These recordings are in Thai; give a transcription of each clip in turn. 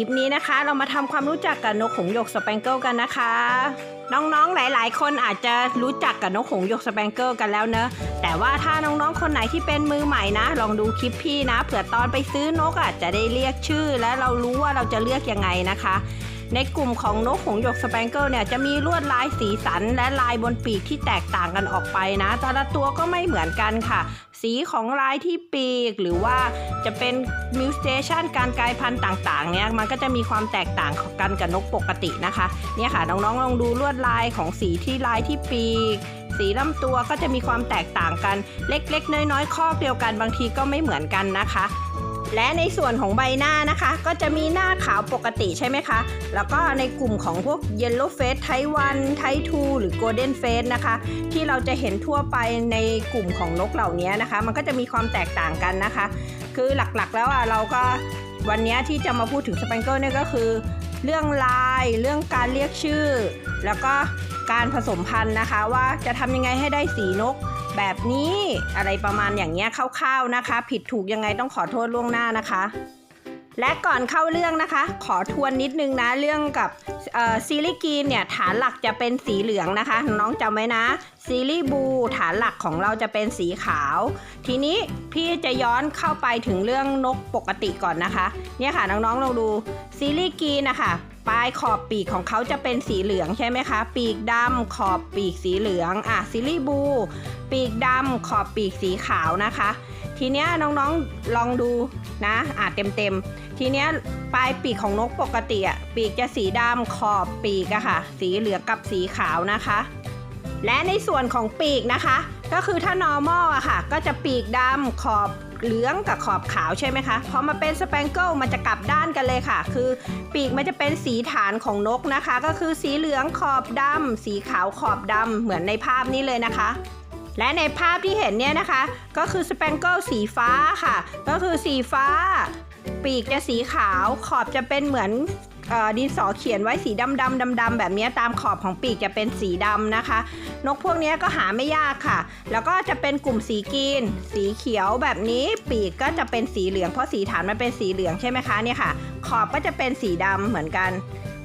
ลิปนี้นะคะ เรามาทำความรู้จักกับนกหงส์หยกสแปงเกิลกันนะคะ น้องๆหลาย ๆ คนอาจจะรู้จักกับนกหงส์หยกสแปงเกิลกันแล้วเนอะแต่ว่าถ้าน้องๆคนไหนที่เป็นมือใหม่นะ ลองดูคลิปพี่นะเผื่อตอนไปซื้อนกอาจจะได้เรียกชื่อ และเรารู้ว่าเราจะเลือกยังไงนะคะ ในกลุ่มของนกหงส์หยกสแปงเกิลเนี่ยจะมีลวดลายสีสันและลายบนปีกที่แตกต่างกันออกไปนะ แต่ละตัวก็ไม่เหมือนกันค่ะ สีของลายที่ปีกหรือว่าจะเป็นมิวสเตชันการกลายพันธุ์ต่างๆเนี่ยมันก็จะมีความแตกต่างกันกับนกปกตินะคะเนี่ยค่ะน้องๆลองดูลวดลายของสีที่ลายที่ปีกสีลำตัวก็จะมีความแตกต่างกัน เล็กๆ น้อยๆข้อเดียวกันบางทีก็ไม่เหมือนกันนะคะ และในส่วนของใบหน้านะคะ ก็จะมีหน้าขาวปกติใช่ไหมคะ แล้วก็ในกลุ่มของพวก Yellow Face ไทวันไททูหรือ Golden Face นะคะ ที่เราจะเห็นทั่วไปในกลุ่มของนกเหล่านี้นะคะ มันก็จะมีความแตกต่างกันนะคะ คือหลักๆแล้วอะเราก็วันนี้ที่จะมาพูดถึงส p ป n เกิลเนี่ยก็คือ เรื่องลาย เรื่องการเรียกชื่อ แล้วก็การผสมพันธุ์นะคะ ว่าจะทำยังไงให้ได้สีนก แบบนี้อะไรประมาณอย่างเงี้ยคร่าวๆนะคะ ผิดถูกยังไงต้องขอโทษล่วงหน้านะคะ และก่อนเข้าเรื่องนะคะ ขอทวนนิดนึงนะเรื่องกับซีรีส์กรีนเนี่ยฐานหลักจะเป็นสีเหลืองนะคะ น้องจำไว้นะ ซีรีส์บูฐานหลักของเราจะเป็นสีขาว ทีนี้พี่จะย้อนเข้าไปถึงเรื่องนกปกติก่อนนะคะ เนี่ยค่ะน้องๆลองดูซีรีส์กรีนนะคะปลายขอบปีกของเขาจะเป็นสีเหลืองใช่ไหมคะ ปีกดำขอบปีกสีเหลืองอะซีรีส์บู ปีกดำขอบปีกสีขาวนะคะ ทีเนี้ยน้องๆลองดูนะอะเต็มๆ ทีเนี้ยปลายปีกของนกปกติอะปีกจะสีดำขอบปีกอะค่ะ สีเหลืองกับสีขาวนะคะ และในส่วนของปีกนะคะ ก็คือถ้า normal อะค่ะ ก็จะปีกดำขอบเหลืองกับขอบขาวใช่ไหมคะ พอมาเป็นส p ป n เกิลมันจะกลับด้านกันเลยค่ะ คือปีกมันจะเป็นสีฐานของนกนะคะ ก็คือสีเหลืองขอบดำสีขาวขอบดำเหมือนในภาพนี้เลยนะคะ และในภาพที่เห็นเนี่ยนะคะ ก็คือส p ป n เกิลสีฟ้าค่ะ ก็คือสีฟ้า ปีกจะสีขาวขอบจะเป็นเหมือนดินสอเขียนไว้สีดำดำดำดำๆแบบนี้ตามขอบของปีกจะเป็นสีดำนะคะ นกพวกนี้ก็หาไม่ยากค่ะ แล้วก็จะเป็นกลุ่มสีกรีน สีเขียวแบบนี้ปีกก็จะเป็นสีเหลืองเพราะสีฐานมันเป็นสีเหลืองใช่ไหมคะเนี่ยค่ะ ขอบก็จะเป็นสีดำเหมือนกัน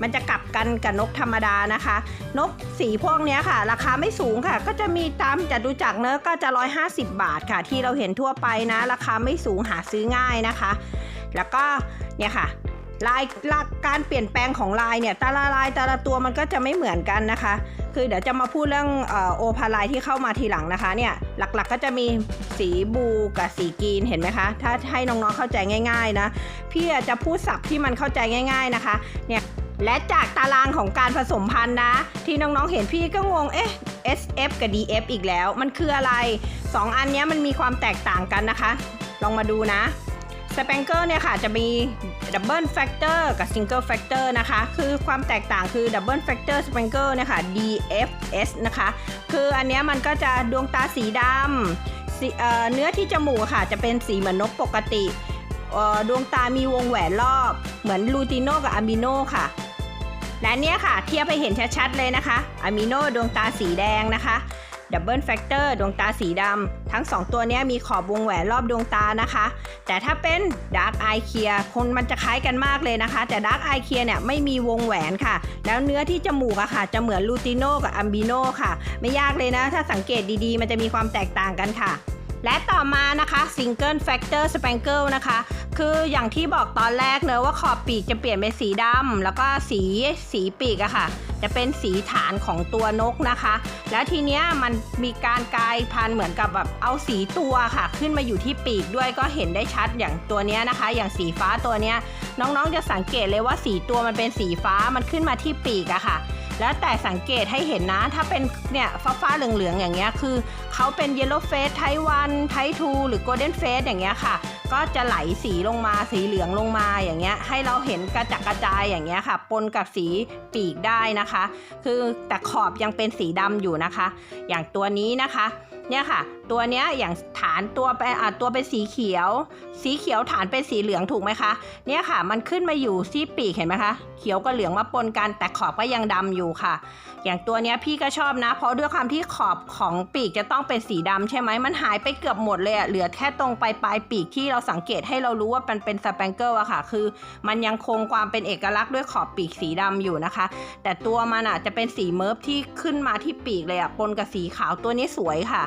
มันจะกลับกันกับนกธรรมดานะคะ นกสีพวกนี้ค่ะ ราคาไม่สูงค่ะ ก็จะมีตามจัดดูจักเนื้อก็จะ 150 บาทค่ะ ที่เราเห็นทั่วไปนะ ราคาไม่สูงหาซื้อง่ายนะคะ แล้วก็เนี่ยค่ะลายลายการเปลี่ยนแปลงของลายเนี่ยแต่ละลายแต่ละตัวมันก็จะไม่เหมือนกันนะคะ คือเดี๋ยวจะมาพูดเรื่องโอพาลายที่เข้ามาทีหลังนะคะเนี่ยหลักๆก็จะมีสีบูกับสีกรีนเห็นไหมคะ ถ้าให้น้องๆเข้าใจง่าย ๆนะ พี่จจะพูดศัพท์ที่มันเข้าใจง่าย ๆนะคะเนี่ย และจากตารางของการผสมพันธุ์นะ ที่น้องๆเห็นพี่ก็งง เอ๊ะ SF กับ DF อีกแล้ว มันคืออะไร 2 อันนี้มันมีความแตกต่างกันนะคะ ลองมาดูนะสเปงเกอร์เนี่ยค่ะจะมีดับเบิลแฟกเตอร์กับซิงเกิลแฟกเตอร์นะคะ คือความแตกต่างคือดับเบิลแฟกเตอร์สเปงเกอร์เนี่ยค่ะ DFS นะคะ คืออันนี้มันก็จะดวงตาสีดำเเนื้อที่จมูกค่ะ จะเป็นสีเหมือนนกปกติดวงตามีวงแหวนรอบ เหมือนลูติโนกับอะมิโนค่ะ และเนี่ยค่ะ เทียบให้เห็นชัดๆเลยนะคะอะมิโนดวงตาสีแดงนะคะดับเบิลแฟกเตอร์ดวงตาสีดำทั้ง 2 ตัวเนี้ยมีขอบวงแหวนรอบดวงตานะคะ แต่ถ้าเป็น Dark Eye Clear คนมันจะคล้ายกันมากเลยนะคะ แต่ Dark Eye Clear เนี่ยไม่มีวงแหวนค่ะ แล้วเนื้อที่จมูกอะค่ะ จะเหมือนลูติโนกับอัมบิโนค่ะ ไม่ยากเลยนะ ถ้าสังเกตดีๆ มันจะมีความแตกต่างกันค่ะและต่อมานะคะ Single Factor Spangle นะคะ คืออย่างที่บอกตอนแรกเนอะว่าขอบปีกจะเปลี่ยนเป็นสีดำแล้วก็สีสีปีกอะค่ะ จะเป็นสีฐานของตัวนกนะคะ แล้วทีเนี้ยมันมีการกลายพันธุ์เหมือนกับแบบเอาสีตัวค่ะ ขึ้นมาอยู่ที่ปีกด้วยก็เห็นได้ชัดอย่างตัวเนี้ยนะคะ อย่างสีฟ้าตัวเนี้ยน้องๆจะสังเกตเลยว่าสีตัวมันเป็นสีฟ้ามันขึ้นมาที่ปีกอะค่ะ แล้วแต่สังเกตให้เห็นนะถ้าเป็นเนี่ยฟ้าฟ้าๆเหลืองๆอย่างเงี้ยคือ เขาเป็น Yellow Face ไทวันไททูหรือ Golden Face อย่างเงี้ยค่ะ ก็จะไหลสีลงมาสีเหลืองลงมาอย่างเงี้ยให้เราเห็นกระจัดกระจายอย่างเงี้ยค่ะปนกับสีปีกได้นะคะ คือแต่ขอบยังเป็นสีดำอยู่นะคะ อย่างตัวนี้นะคะเนี่ยค่ะ ตัวเนี้ยอย่างฐานตัวเป็นอะตัวเป็นสีเขียว สีเขียวฐานเป็นสีเหลืองถูกไหมคะ เนี่ยค่ะ มันขึ้นมาอยู่ที่ปีกเห็นไหมคะ เขียวกับเหลืองมาปนกันแต่ขอบก็ยังดำอยู่ค่ะ อย่างตัวเนี้ยพี่ก็ชอบนะ เพราะด้วยความที่ขอบของปีกจะต้องเป็นสีดำใช่ไหมมันหายไปเกือบหมดเลยอะเหลือแค่ตรงปลายปลายปีกที่เราสังเกตให้เรารู้ว่ามันเป็นสแปงเกิลอะค่ะ คือมันยังคงความเป็นเอกลักษณ์ด้วยขอบปีกสีดำอยู่นะคะ แต่ตัวมันอะจะเป็นสีเมิร์ฟที่ขึ้นมาที่ปีกเลยอะปนกับสีขาวตัวนี้สวยค่ะ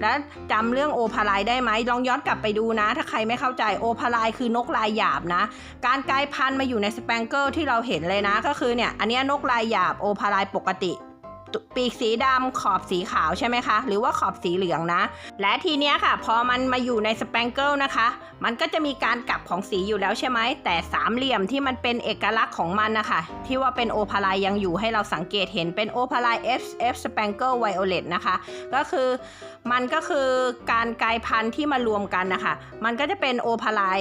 แล้วจำเรื่องโอพาลายได้ไหมลองย้อนกลับไปดูนะ ถ้าใครไม่เข้าใจโอพาลายคือนกลายหยาบนะ การกลายพันธุ์มาอยู่ในสแปงเกิลที่เราเห็นเลยนะ ก็คือเนี่ยอันนี้นกลายหยาบโอพาลายปกติ ปีกสีดำขอบสีขาวใช่ไหมคะ หรือว่าขอบสีเหลืองนะ และทีเนี้ยค่ะ พอมันมาอยู่ในสแปงเกิลนะคะ มันก็จะมีการกลับของสีอยู่แล้วใช่ไหม แต่สามเหลี่ยมที่มันเป็นเอกลักษณ์ของมันนะคะ ที่ว่าเป็นโอพาลายยังอยู่ให้เราสังเกตเห็นเป็นโอพาลาย F F Spangle Violet นะคะ ก็คือมันก็คือการกลายพันธุ์ที่มารวมกันนะคะ มันก็จะเป็นโอพาลาย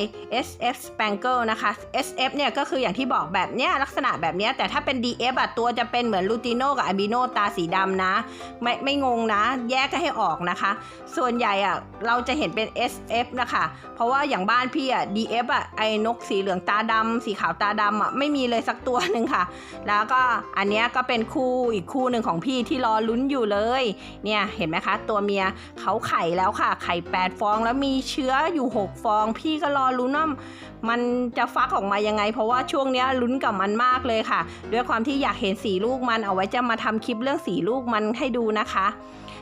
SF Spangle นะคะ SF เนี่ยก็คืออย่างที่บอกแบบเนี้ยลักษณะแบบเนี้ยแต่ถ้าเป็น DF อะตัวจะเป็นเหมือนลูติโนกับอะบิโนตาาสีดำนะ ไม่ไม่งงนะ แยกกันให้ออกนะคะ ส่วนใหญ่อะเราจะเห็นเป็น SF นะคะ เพราะว่าอย่างบ้านพี่อะ DF อะไอ้นกสีเหลืองตาดำสีขาวตาดำอะไม่มีเลยสักตัวหนึ่งค่ะ แล้วก็อันเนี้ยก็เป็นคู่อีกคู่หนึ่งของพี่ที่รอลุ้นอยู่เลย เนี่ยเห็นไหมคะ ตัวเมียเขาไข่แล้วค่ะ ไข่ 8 ฟองแล้วมีเชื้ออยู่ 6 ฟอง พี่ก็รอลุ้นว่ามันจะฟักออกมายังไง เพราะว่าช่วงเนี้ยลุ้นกับมันมากเลยค่ะ ด้วยความที่อยากเห็นสีลูกมันเอาไว้จะมาทำคลิปเรื่องสีลูกมันให้ดูนะคะ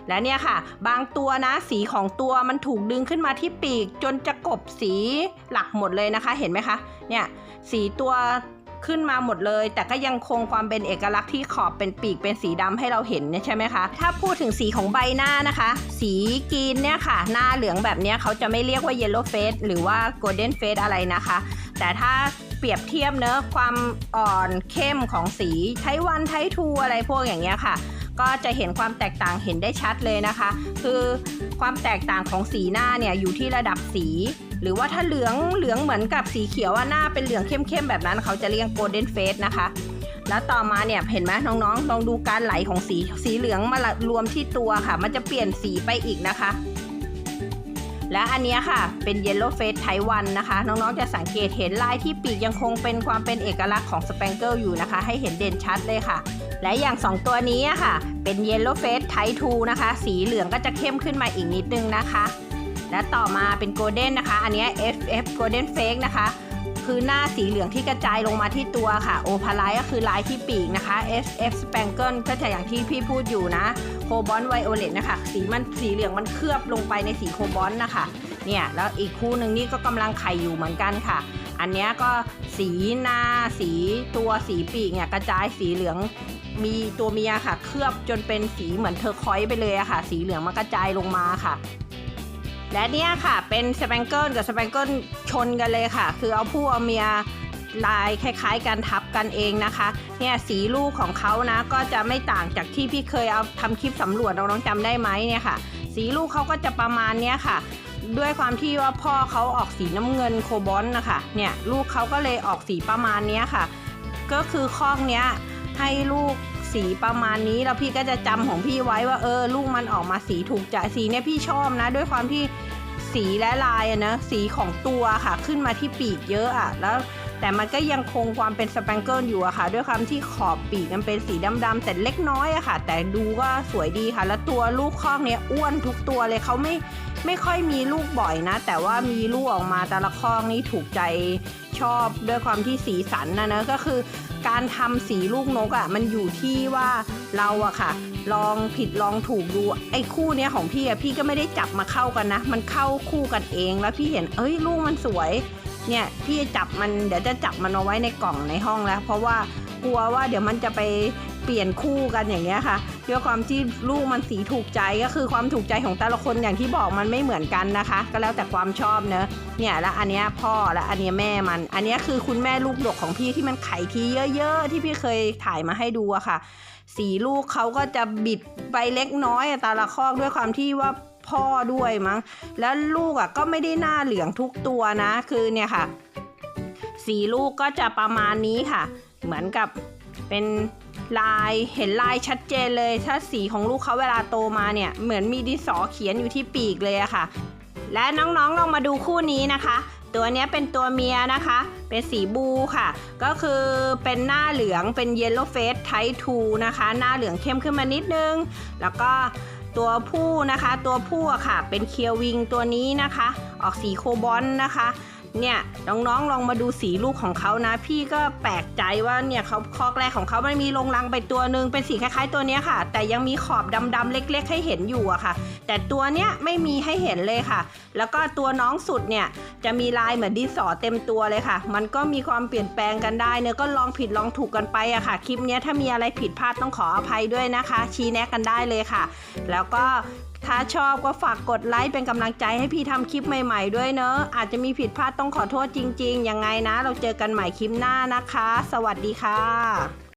และเนี่ยค่ะ บางตัวนะสีของตัวมันถูกดึงขึ้นมาที่ปีก จนจะกบสีหลักหมดเลยนะคะ เห็นไหมคะ เนี่ยสีตัวขึ้นมาหมดเลย แต่ก็ยังคงความเป็นเอกลักษณ์ที่ขอบเป็นปีกเป็นสีดำให้เราเห็นเนี่ยใช่ไหมคะ ถ้าพูดถึงสีของใบหน้านะคะ สีกรีนเนี่ยค่ะ หน้าเหลืองแบบเนี้ยเขาจะไม่เรียกว่าเยลโล่เฟสหรือว่าโกลเด้นเฟสอะไรนะคะ แต่ถ้า เปรียบเทียบเนอะความอ่อนเข้มของสีไทวันไททูอะไรพวกอย่างเงี้ยค่ะ ก็จะเห็นความแตกต่างเห็นได้ชัดเลยนะคะ คือความแตกต่างของสีหน้าเนี่ยอยู่ที่ระดับสี หรือว่าถ้าเหลืองเหลืองเหมือนกับสีเขียวว่าหน้าเป็นเหลืองเข้มๆแบบนั้น เขาจะเรียกโกลเด้นเฟสนะคะแล้วต่อมาเนี่ยเห็นไหมน้องๆลองดูการไหลของสีสีเหลืองมารวมที่ตัวค่ะ มันจะเปลี่ยนสีไปอีกนะคะ และอันนี้ค่ะเป็น Yellow Face ไทวันนะคะ น้องๆจะสังเกตเห็นลายที่ปีกยังคงเป็นความเป็นเอกลักษณ์ของส p ป n เกิลอยู่นะคะ ให้เห็นเด่นชัดเลยค่ะ และอย่าง 2 ตัวนี้ค่ะ เป็น Yellow Face ไททูนะคะ สีเหลืองก็จะเข้มขึ้นมาอีกนิดนึงนะคะ และต่อมาเป็นโกลเด้นนะคะ อันนี้ FF Golden Fake นะคะ คือหน้าสีเหลืองที่กระจายลงมาที่ตัวค่ะโอพาไลก็คือลายที่ปีกนะคะ SF Spangle ก็จะอย่างที่พี่พูดอยู่นะโคบอลไวโอเลตนะคะสีมันสีเหลืองมันเคลือบลงไปในสีโคบอลนะคะเนี่ยแล้วอีกคู่หนึ่งนี่ก็กำลังไข่อยู่เหมือนกันค่ะ อันนี้ก็สีหน้าสีตัวสีปีกเนี่ยกระจายสีเหลืองมีตัวเมียค่ะ เคลือบจนเป็นสีเหมือนเทอร์คอยส์ไปเลยอะค่ะ สีเหลืองมันกระจายลงมาค่ะ และเนี่ยค่ะเป็นสแปงเกิลกับสแปงเกิลชนกันเลยค่ะ คือเอาผู้เอาเมียลายคล้าย ๆกันทับกันเองนะคะ เนี่ยสีลูกของเขานะก็จะไม่ต่างจากที่พี่เคยเอาทำคลิปสำรวจน้องๆจำได้ไหมเนี่ยค่ะ สีลูกเขาก็จะประมาณเนี้ยค่ะ ด้วยความที่ว่าพ่อเขาออกสีน้ำเงินโคบอลนะคะเนี่ยลูกเขาก็เลยออกสีประมาณเนี้ยค่ะ ก็คือข้องเนี้ยให้ลูก สีประมาณนี้แล้วพี่ก็จะจำของพี่ไว้ว่าเออลูกมันออกมาสีถูกใจสีเนี่ยพี่ชอบนะ ด้วยความที่สีและลายอะนะสีของตัวค่ะ ขึ้นมาที่ปีกเยอะอะแล้ว แต่มันก็ยังคงความเป็นสแปงเกิลอยู่อะค่ะ ด้วยความที่ขอบปีกมันเป็นสีดำๆแต่เล็กน้อยอะค่ะ แต่ดูก็สวยดีค่ะ แล้วตัวลูกข้องเนี้ยอ้วนทุกตัวเลยเขาไม่ไม่ค่อยมีลูกบ่อยนะ แต่ว่ามีลูกออกมาแต่ละข้องนี่ถูกใจชอบด้วยความที่สีสันนะนะก็คือการทำสีลูกนกอะ่ะมันอยู่ที่ว่าเราอะค่ะ ลองผิดลองถูกดูไอ้คู่เนี้ยของพี่อะพี่ก็ไม่ได้จับมาเข้ากันนะ มันเข้าคู่กันเองแล้วพี่เห็นเอ้ยลูกมันสวย เนี่ยพี่จับมันเดี๋ยวจะจับมันเอาไว้ในกล่องในห้องแล้ว เพราะว่ากลัวว่าเดี๋ยวมันจะไปเปลี่ยนคู่กันอย่างเงี้ยค่ะด้วยความที่ลูกมันสีถูกใจก็คือความถูกใจของแต่ละคนอย่างที่บอกมันไม่เหมือนกันนะคะ ก็แล้วแต่ความชอบเนอะเนี่ยแล้วอันเนี้ยพ่อและอันเนี้ยแม่มัน อันเนี้ยคือคุณแม่ลูกดกของพี่ที่มันไข่ทีเยอะๆ ที่พี่เคยถ่ายมาให้ดูอะค่ะ สีลูกเขาก็จะบิดไปเล็กน้อยแต่ละข้อกด้วยความที่ว่า พ่อด้วยมั้ง แล้วลูกอะก็ไม่ได้หน้าเหลืองทุกตัวนะ คือเนี่ยค่ะ สีลูกก็จะประมาณนี้ค่ะ เหมือนกับเป็นลายเห็นลายชัดเจนเลย ถ้าสีของลูกเขาเวลาโตมาเนี่ย เหมือนมีดินสอเขียนอยู่ที่ปีกเลยอะค่ะ และน้องๆลองมาดูคู่นี้นะคะ ตัวนี้เป็นตัวเมียนะคะ เป็นสีบูค่ะ ก็คือเป็นหน้าเหลืองเป็น Yellow Face Type 2นะคะ หน้าเหลืองเข้มขึ้นมานิดนึง แล้วก็ ตัวผู้นะคะ ตัวผู้ค่ะ เป็นเคียววิงตัวนี้นะคะ ออกสีโคบอลนะคะ เนี่ยน้องๆลองมาดูสีลูกของเขานะ พี่ก็แปลกใจว่าเนี่ยเขาคอกแรกของเขามันมีลงรังไปตัวหนึ่งเป็นสีคล้ายๆตัวนี้ค่ะ แต่ยังมีขอบดำๆเล็ก ๆ ให้เห็นอยู่อะค่ะ แต่ตัวเนี้ยไม่มีให้เห็นเลยค่ะ แล้วก็ตัวน้องสุดเนี่ยจะมีลายเหมือนดินสอเต็มตัวเลยค่ะ มันก็มีความเปลี่ยนแปลงกันได้เนื้อก็ลองผิดลองถูกกันไปอะค่ะ คลิปนี้ถ้ามีอะไรผิดพลาดต้องขออภัยด้วยนะคะ ชี้แนะกันได้เลยค่ะ แล้วก็ ถ้าชอบก็ฝากกดไลค์เป็นกำลังใจให้พี่ทำคลิปใหม่ๆด้วยเนอะ อาจจะมีผิดพลาดต้องขอโทษจริง ๆ ยังไงนะ เราเจอกันใหม่คลิปหน้านะคะ สวัสดีค่ะ